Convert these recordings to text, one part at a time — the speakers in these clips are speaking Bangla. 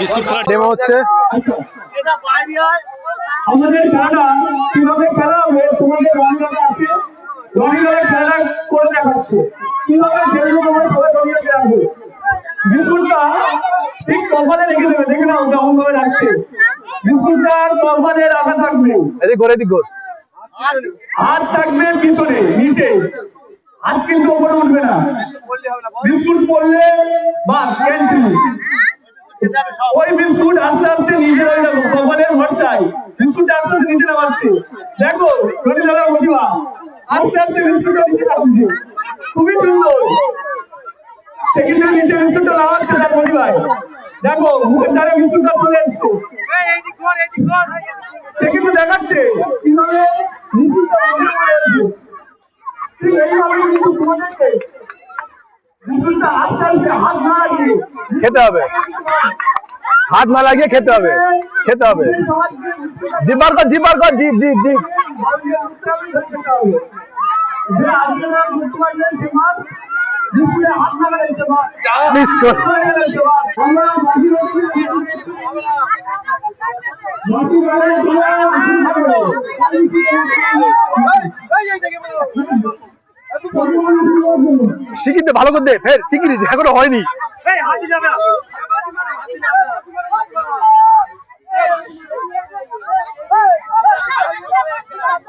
বিস্কুট খেলা ডেমো হচ্ছে। আমাদের খেলাটা কীভাবে খেলা হবে তোমাদের রঙিনাটা আছে। রঙিনার খেলা করে দেখাচ্ছে। কীভাবে খেলব তোমরা সবাই রঙিনা খেলাবে বিস্কুটটা ঠিক কপালে রেখে দেবে দেখে নাও কেমন ভাবে রাখছে বিস্কুটটার কপালে রাখা থাকবে। এদিক ঘোর এদিক ঘোর হাত থাকবে পিছনে নিচে। হাত কিন্তু উঠবে না। বিস্কুট পড়লে বা ওই বিস্কুট আস্তে আস্তে যাব কপালের বিস্কুট আস্তে আস্তে নিচে নামাচ্ছে দেখো ধনী দাদা বিস্কুটটা নামছে খুবই সুন্দর। নিচে বিস্কুটটা নামাচ্ছে তার দেখো, মুখের দ্বারা বিস্কুটটা চলে কিন্তু দেখাচ্ছে কীভাবে বিস্কুটটা কিন্তু খেতে হবে। হাত না লাগিয়ে খেতে হবে খেতে হবে। জিপ বার কর জিপ বার কর দিপ দিপ বিস্কুট শিখিতে ভালো করে দে, ফের শিখিনি এখনও হয়নি।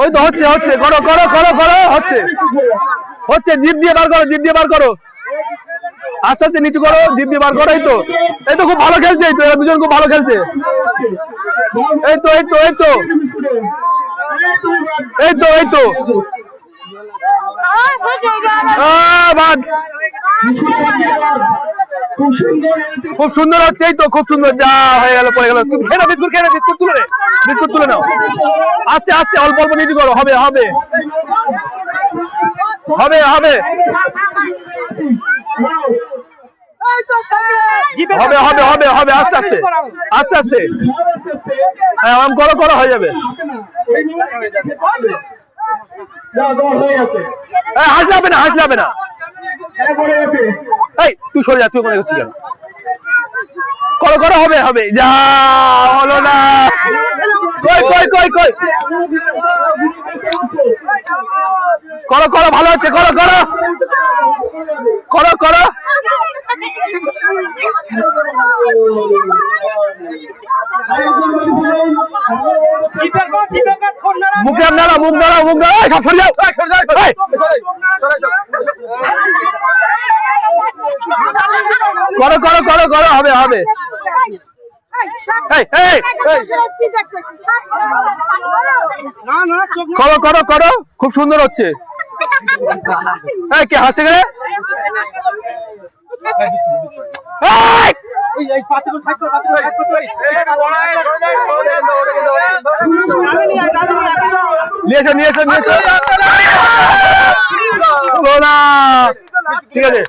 ওই তো হচ্ছে হচ্ছে, করো করো করো করো, হচ্ছে। হচ্ছে, জিপ দিয়ে বার করো, জিপ দিয়ে বার করো। আস্তে আস্তে নিচু করো, জিপ দিয়ে বার করো, এই তো। এই তো খুব ভালো খেলছে, এই তো, এরা দুজন খুব ভালো খেলছে। এই তো এই তো এই তো। এই তো এই তো। বাদ। খুব সুন্দর খুব সুন্দর হচ্ছে এই তো খুব সুন্দর যা হয়ে গেল পড়ে গেল। খেয়ে বিস্কুট খেয়ে নাও বিস্কুট তুলে নে বিস্কুট তুলে নাও। আস্তে আস্তে অল্প অল্প নিচু করো হবে হবে। হবে হবে। হবে হবে হবে হবে আস্তে আস্তে। আস্তে আস্তে। হ্যাঁ আম করো করো হয়ে যাবে। হয়ে হ্যাঁ হাস যাবে না হাস যাবে না। এই তুই সরে যা, তুই মনে করছিস কেন করো করো, হবে হবে। যা, হলো না। কই কই কই কই? করো করো, ভালো হচ্ছে, করো করো। করো করো। মুখে আপনারা মুখ দাঁড়াও মুখ দাঁড়াও সব সরে যাও। করো করো করো করো, হবে হবে। করো করো করো। খুব সুন্দর হচ্ছে। কে হাসছে রে? নিয়ে নিয়ে ঠিক আছে।